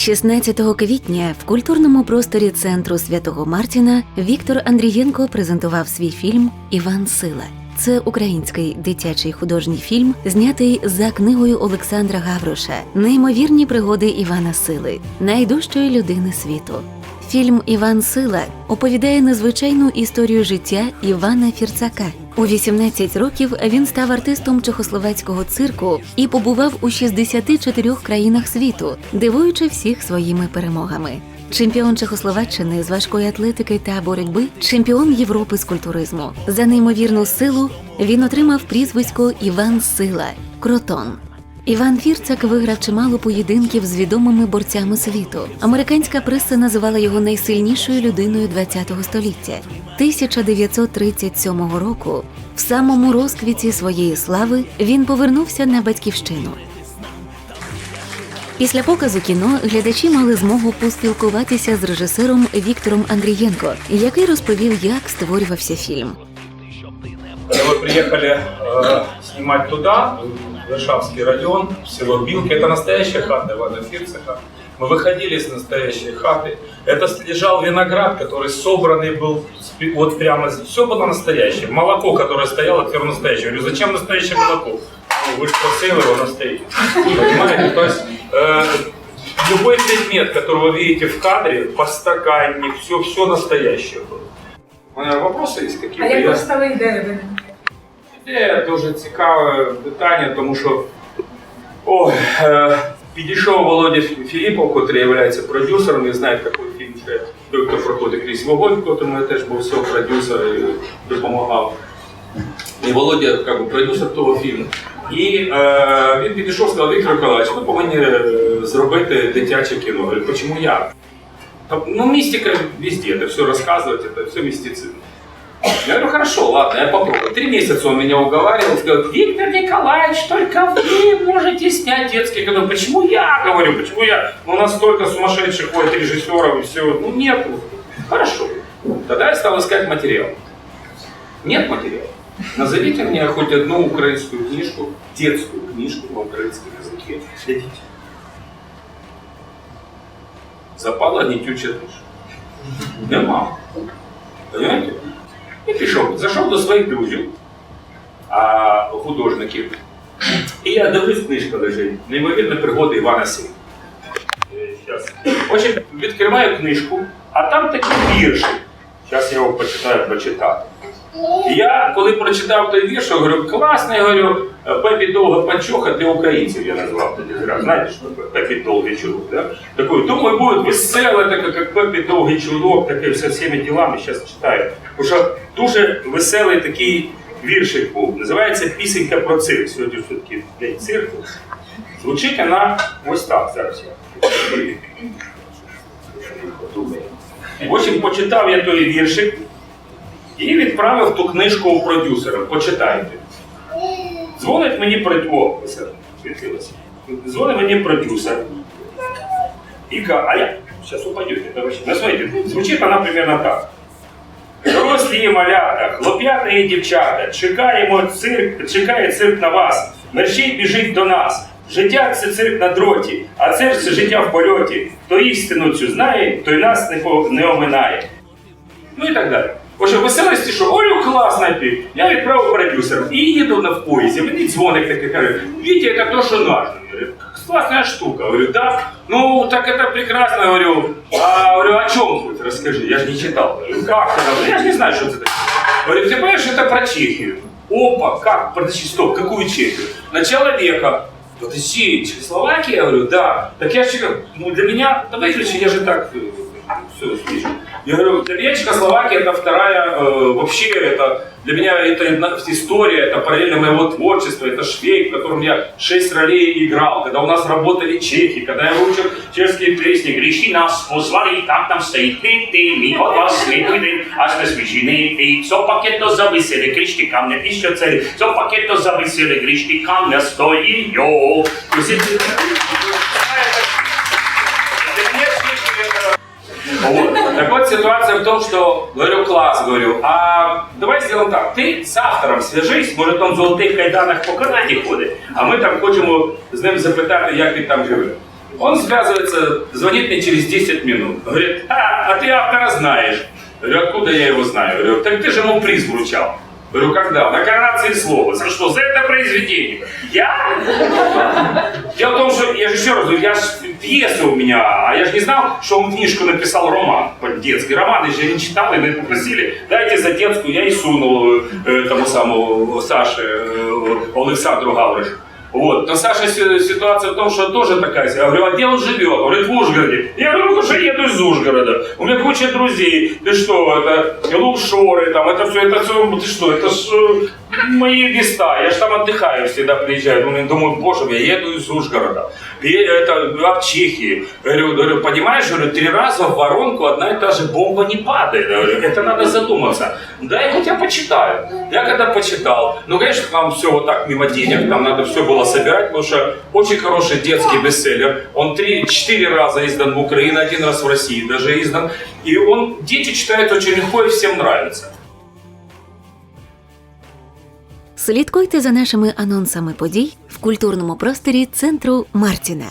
16 квітня в культурному просторі центру святого Мартіна Віктор Андрієнко презентував свій фільм Іван Сила. Це український дитячий художній фільм, знятий за книгою Олександра Гавроша Неймовірні пригоди Івана Сили, найдужчої людини світу. Фільм Іван Сила оповідає незвичайну історію життя Івана Фірцака. У 18 років він став артистом чехословацького цирку і побував у 64 країнах світу, дивуючи всіх своїми перемогами. Чемпіон Чехословаччини з важкої атлетики та боротьби, чемпіон Європи з культуризму. За неймовірну силу він отримав прізвисько Іван Сила Кротон. Іван Фірцак виграв чимало поєдинків з відомими борцями світу. Американська преса називала його найсильнішою людиною ХХ століття. 1937 року, в самому розквіті своєї слави, він повернувся на батьківщину. Після показу кіно глядачі мали змогу поспілкуватися з режисером Віктором Андрієнко, який розповів, як створювався фільм. Мы приехали э, снимать туда, в Варшавский район, село Билки. Это настоящая хата Ивана Фирцеха. Мы выходили с настоящей хаты. Это лежал виноград, который собранный был вот прямо. Все было настоящее. Молоко, которое стояло, всё настоящее. Я говорю, зачем настоящее молоко? Ну, вы же просили его настоящее. Понимаете? То есть э, любой предмет, который вы видите в кадре, подстаканник, все, все настоящее было. У меня вопросы есть А какие-то? як Я- постали ідея виникла? Ідея дуже цікаве питання, тому що о, е, підійшов Володя Філіпов, який є продюсером, і знає такий фільм, ще той, хто проходить крізь вогонь, котрому я теж був всього продюсер і допомагав. І Володя як би, продюсер того фільму. І е, він підійшов і сказав, Віктор Миколаївич, ви повинні е, зробити дитяче кіно. Я говорю, чому я? Та, Ну, мистика везде, это все рассказывать, это все мистицизм. Я говорю, хорошо, ладно, я попробую. Три месяца он меня уговаривал, сказал, Виктор Николаевич, только вы можете снять детский кино. Почему я, говорю, почему я? У нас столько сумасшедших ходит режиссеров и все. Ну, нет. Хорошо. Тогда я стал искать материал. Нет материала. Назовите мне хоть одну украинскую книжку, детскую книжку на украинском языке для детей. Запала гнетючая душа. Нема. Понимаете? І пішов, зайшов до своїх друзів, а, художників. І я дивлюсь, книжка лежить. Неймовірні пригоди Івана щас. Отже, відкриваю книжку, а там такий віршик. Зараз я його почитаю прочитати. Я, коли прочитав той вірш, я говорю, класний, я говорю, Пепі панчоха для українців, я назвав тоді зразу. Знаєте, що таке Пепі довгий чулок, да? Такой, думаю, будет веселе, таке, як Пепі довгий чулок, таке все всіми ділами, зараз читаю. Тому що дуже веселий такий віршик був. Називається Пісенька про цирк. Сьогодні все-таки день цирку. Звучить вона ось так зараз. я. В общем, почитав я той віршик і відправив ту книжку у продюсера. Почитайте. Дзвонить мені О, світилося. Дзвонить мені продюсер. І каже, а я зараз упадете. короче. Ну, смотрите, звучить вона примерно так. Дорослі малята, хлоп'ята і дівчата, чекаємо цирк, чекає цирк на вас. Мерщій біжить до нас. Життя це цирк на дроті, а це ж це життя в польоті. Хто істину цю знає, той нас не, по- не оминає. Ну і так далі. Отже, веселості, що Олю класно пів. Я відправив продюсерам і їду на в поїзді. Мені дзвоник такий каже, Вітя, це то, що нужно. Я говорю, классная штука. Говорю, да? Ну, так это прекрасно, говорю. А, говорю, о чем хоть расскажи? Я же не читал. Говорю, как это? Я же не знаю, что это такое. Говорю, ты понимаешь, это про Чехию. Опа, как? Подожди, стоп, какую Чехию? Начало века. Подожди, Чехословакия? Я говорю, да. Так я же, ну для меня, да выключи, я же так все слышу. Я говорю, для меня Чехословакия это вторая, э, вообще это, для меня это одна- история, это параллельно моего творчества, это швейк, в котором я шесть ролей играл, когда у нас работали чехи, когда я выучил чешские песни, гріші нас позвали, так там стоїть ти, ти, мій от вас слідує, аж на сміжіни, і цо пакето зависели, кришки камня, і що це, цо пакето зависели, кришки камня стоїть, йо. То есть в том, что, говорю, класс, говорю, а давай сделаем так, ты с автором свяжись, може он в золотих кайданах по Канаді ходить, а ми там хочемо з ним запитати, як він там живе. Он связывается, звонит мне через 10 минут. Говорит, а, а ты автора знаешь. Говорю, откуда я его знаю? Говорю, так ты же ему приз вручал. Говорю, когда? На коронации слова. За что? За это произведение. Я? Дело в том, что, я же еще раз говорю, я ж пьеса у меня, а я же не знал, что он книжку написал роман, детский роман, я же не читал, и меня попросили, дайте за детскую, я и сунул э, тому самому Саше, э, Александру Гавришу. Вот. Но Саша си- ситуация в том, что тоже такая. Я говорю, а где он живет? Он говорит, в Ужгороде. Я говорю, ну я еду из Ужгорода. У меня куча друзей. Ты что, это лушоры, там, это все, это все, ты что, это ж э, мои места. Я же там отдыхаю всегда, приезжаю. Думаю, думаю, боже мой, я еду из Ужгорода. И это в Чехии. Говорю, говорю, понимаешь, говорю, три раза в воронку одна и та же бомба не падает. Говорю, это надо задуматься. Да, я хотя почитаю. Я когда почитал, ну, конечно, там все вот так мимо денег, там надо все было собирать, потому что очень хороший детский бестселлер. Он три-четыре раза издан в Украине, один раз в России даже издан. И он, дети читают очень легко и всем нравится. Слідкуйте за нашими анонсами подій в культурному просторі центру Мартіна.